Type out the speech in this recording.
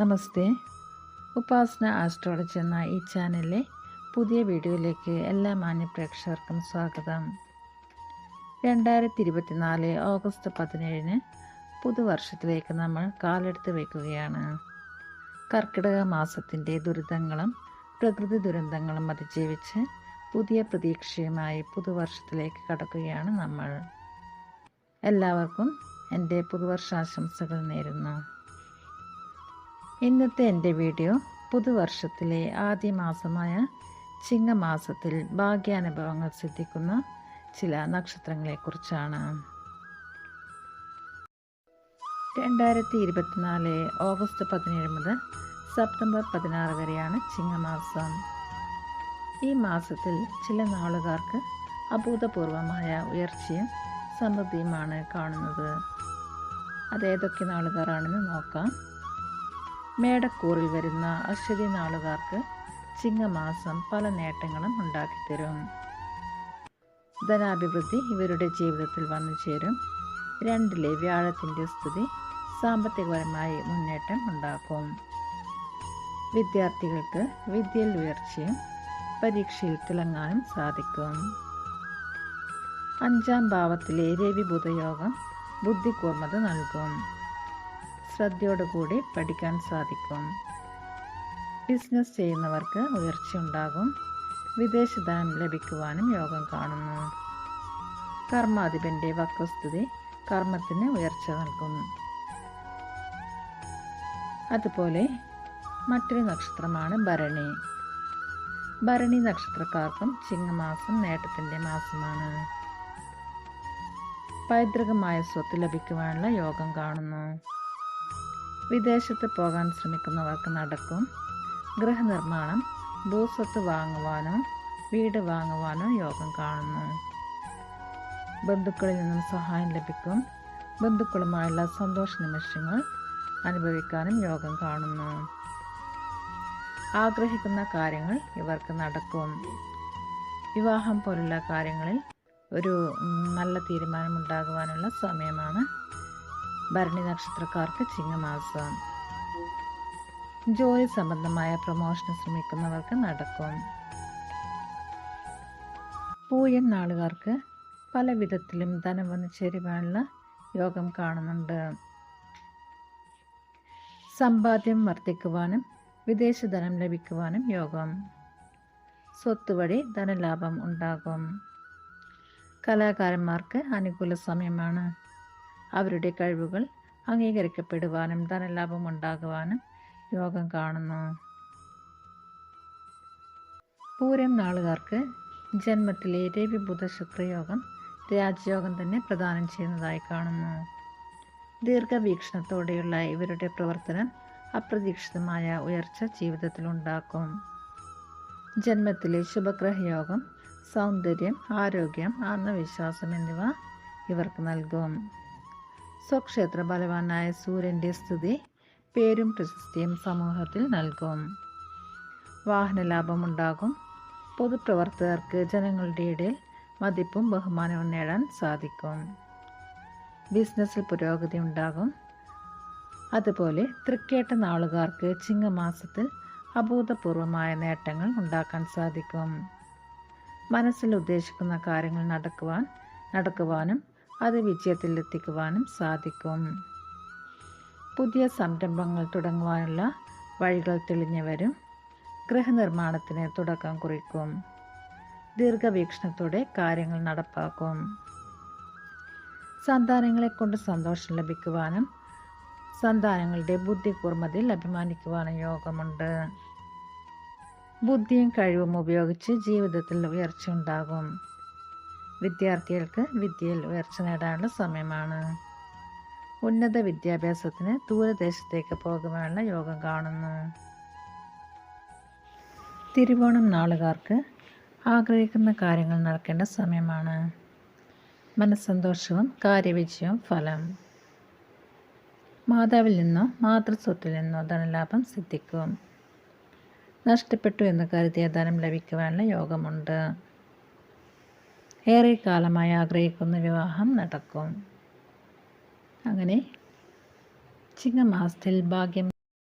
നമസ്തേ. ഉപാസന astrology എന്ന ഈ ചാനലിലെ പുതിയ വീഡിയോയിലേക്ക് എല്ലാ മാന്യപ്രേക്ഷകർക്കും സ്വാഗതം. രണ്ടായിരത്തി ഇരുപത്തിനാല് ഓഗസ്റ്റ് പതിനേഴിന് പുതുവർഷത്തിലേക്ക് നമ്മൾ കാലെടുത്ത് വയ്ക്കുകയാണ്. കർക്കിടക മാസത്തിന്റെ ദുരിതങ്ങളും പ്രകൃതി ദുരന്തങ്ങളും അതിജീവിച്ച് പുതിയ പ്രതീക്ഷയുമായി പുതുവർഷത്തിലേക്ക് കടക്കുകയാണ് നമ്മൾ. എല്ലാവർക്കും എന്റെ പുതുവർഷാശംസകൾ നേരുന്നു. ഇന്നത്തെ എന്റെ വീഡിയോ പുതുവർഷത്തിലെ ആദ്യ മാസമായ ചിങ്ങമാസത്തിൽ ഭാഗ്യാനുഭവങ്ങൾ സിദ്ധിക്കുന്ന ചില നക്ഷത്രങ്ങളെക്കുറിച്ചാണ്. രണ്ടായിരത്തി ഇരുപത്തിനാല് ഓഗസ്റ്റ് പതിനേഴ് മുതൽ സെപ്റ്റംബർ പതിനാറ് വരെയാണ് ചിങ്ങമാസം. ഈ മാസത്തിൽ ചില നാളുകാർക്ക് അഭൂതപൂർവമായ ഉയർച്ചയും സമൃദ്ധിയുമാണ് കാണുന്നത്. അതേതൊക്കെ നാളുകാരാണെന്ന് നോക്കാം. മേടക്കൂറിൽ വരുന്ന അശ്വതി നാളുകാർക്ക് ചിങ്ങമാസം പല നേട്ടങ്ങളും ഉണ്ടാക്കിത്തരും. ധനാഭിവൃദ്ധി ഇവരുടെ ജീവിതത്തിൽ വന്നു ചേരും. രണ്ടിലെ വ്യാഴത്തിന്റെ സ്ഥിതി സാമ്പത്തികപരമായി മുന്നേറ്റം ഉണ്ടാക്കും. വിദ്യാർത്ഥികൾക്ക് വിദ്യയിൽ ഉയർച്ചയും പരീക്ഷയിൽ തിളങ്ങാനും സാധിക്കും. അഞ്ചാം ഭാവത്തിലെ രവി ബുധയോഗം ബുദ്ധികൂർമ്മത നൽകും. ശ്രദ്ധയോടുകൂടി പഠിക്കാൻ സാധിക്കും. ബിസിനസ് ചെയ്യുന്നവർക്ക് ഉയർച്ചയുണ്ടാകും വിദേശധനം ലഭിക്കുവാനും യോഗം കാണുന്നു. കർമാധിപന്റെ വക്രസ്ഥിതി കർമ്മത്തിന് ഉയർച്ച നൽകും. അതുപോലെ മറ്റൊരു നക്ഷത്രമാണ് ഭരണി. ഭരണി നക്ഷത്രക്കാർക്കും ചിങ്ങമാസം നേട്ടത്തിന്റെ മാസമാണ്. പൈതൃകമായ സ്വത്ത് ലഭിക്കുവാനുള്ള യോഗം കാണുന്നു. വിദേശത്ത് പോകാൻ ശ്രമിക്കുന്നവർക്ക് നടക്കും. ഗൃഹനിർമ്മാണം ഭൂസ്വത്ത് വാങ്ങുവാനോ വീട് വാങ്ങുവാനോ യോഗം കാണുന്നു. ബന്ധുക്കളിൽ നിന്നും സഹായം ലഭിക്കും. ബന്ധുക്കളുമായുള്ള സന്തോഷ നിമിഷങ്ങൾ അനുഭവിക്കാനും യോഗം കാണുന്നു. ആഗ്രഹിക്കുന്ന കാര്യങ്ങൾ ഇവർക്ക് നടക്കും. വിവാഹം പോലുള്ള കാര്യങ്ങളിൽ ഒരു നല്ല തീരുമാനമുണ്ടാകുവാനുള്ള സമയമാണ് ഭരണി നക്ഷത്രക്കാർക്ക് ചിങ്ങമാസം. ജോലി സംബന്ധമായ പ്രൊമോഷന് ശ്രമിക്കുന്നവർക്ക് നടക്കും. പൂയൻ നാളുകാർക്ക് പല വിധത്തിലും ധനം വന്ന് ചേരുവാനുള്ള യോഗം കാണുന്നുണ്ട്. സമ്പാദ്യം വർദ്ധിക്കുവാനും വിദേശ ധനം ലഭിക്കുവാനും യോഗം. സ്വത്ത് വഴി ധനലാഭം ഉണ്ടാകും. കലാകാരന്മാർക്ക് അനുകൂല സമയമാണ്. അവരുടെ കഴിവുകൾ അംഗീകരിക്കപ്പെടുവാനും ധനലാഭം ഉണ്ടാകുവാനും യോഗം കാണുന്നു. പൂരം നാളുകാർക്ക് ജന്മത്തിലെ രവി ബുധ ശുക്രയോഗം രാജയോഗം തന്നെ പ്രദാനം ചെയ്യുന്നതായി കാണുന്നു. ദീർഘവീക്ഷണത്തോടെയുള്ള ഇവരുടെ പ്രവർത്തനം അപ്രതീക്ഷിതമായ ഉയർച്ച ജീവിതത്തിലുണ്ടാക്കും ജന്മത്തിലെ ശുഭഗ്രഹയോഗം സൗന്ദര്യം ആരോഗ്യം ആത്മവിശ്വാസം എന്നിവ ഇവർക്ക് നൽകും. സ്വക്ഷേത്ര ബലവാനായ സൂര്യന്റെ സ്തുതി പേരും പ്രശസ്തിയും സമൂഹത്തിൽ നൽകും. വാഹനലാഭമുണ്ടാകും. പൊതുപ്രവർത്തകർക്ക് ജനങ്ങളുടെ ഇടയിൽ മതിപ്പും ബഹുമാനവും നേടാൻ സാധിക്കും. ബിസിനസ്സിൽ പുരോഗതി ഉണ്ടാകും. അതുപോലെ തൃക്കേട്ട നാളുകാർക്ക് ചിങ്ങമാസത്തിൽ അഭൂതപൂർവമായ നേട്ടങ്ങൾ ഉണ്ടാക്കാൻ സാധിക്കും. മനസ്സിൽ ഉദ്ദേശിക്കുന്ന കാര്യങ്ങൾ നടക്കുവാൻ നടക്കുവാനും അത് വിജയത്തിലെത്തിക്കുവാനും സാധിക്കും. പുതിയ സംരംഭങ്ങൾ തുടങ്ങുവാനുള്ള വഴികൾ തെളിഞ്ഞു വരും ഗൃഹനിർമ്മാണത്തിന് തുടക്കം കുറിക്കും. ദീർഘവീക്ഷണത്തോടെ കാര്യങ്ങൾ നടപ്പാക്കും. സന്താനങ്ങളെ കൊണ്ട് സന്തോഷം ലഭിക്കുവാനും സന്താനങ്ങളുടെ ബുദ്ധി കുർമ്മതിൽ അഭിമാനിക്കുവാനും യോഗമുണ്ട്. ബുദ്ധിയും കഴിവും ഉപയോഗിച്ച് ജീവിതത്തിൽ ഉയർച്ച ഉണ്ടാകും വിദ്യാർത്ഥികൾക്ക് വിദ്യയിൽ ഉയർച്ച നേടാനുള്ള സമയമാണ്. ഉന്നത വിദ്യാഭ്യാസത്തിന് ദൂരദേശത്തേക്ക് പോകുവാനുള്ള യോഗം കാണുന്നു. തിരുവോണം നാളുകാർക്ക് ആഗ്രഹിക്കുന്ന കാര്യങ്ങൾ നടക്കേണ്ട സമയമാണ്. മനസ്സന്തോഷവും കാര്യവിജയവും ഫലം. മാതാവിൽ നിന്നോ മാതൃസ്വത്തിൽ നിന്നോ ധനലാഭം സിദ്ധിക്കും. നഷ്ടപ്പെട്ടു എന്ന് കരുതിയ ധനം ലഭിക്കുവാനുള്ള യോഗമുണ്ട്. ഏറെ കാലമായി ആഗ്രഹിക്കുന്ന വിവാഹം നടക്കും. അങ്ങനെ ചിങ്ങമാസത്തിൽ ഭാഗ്യം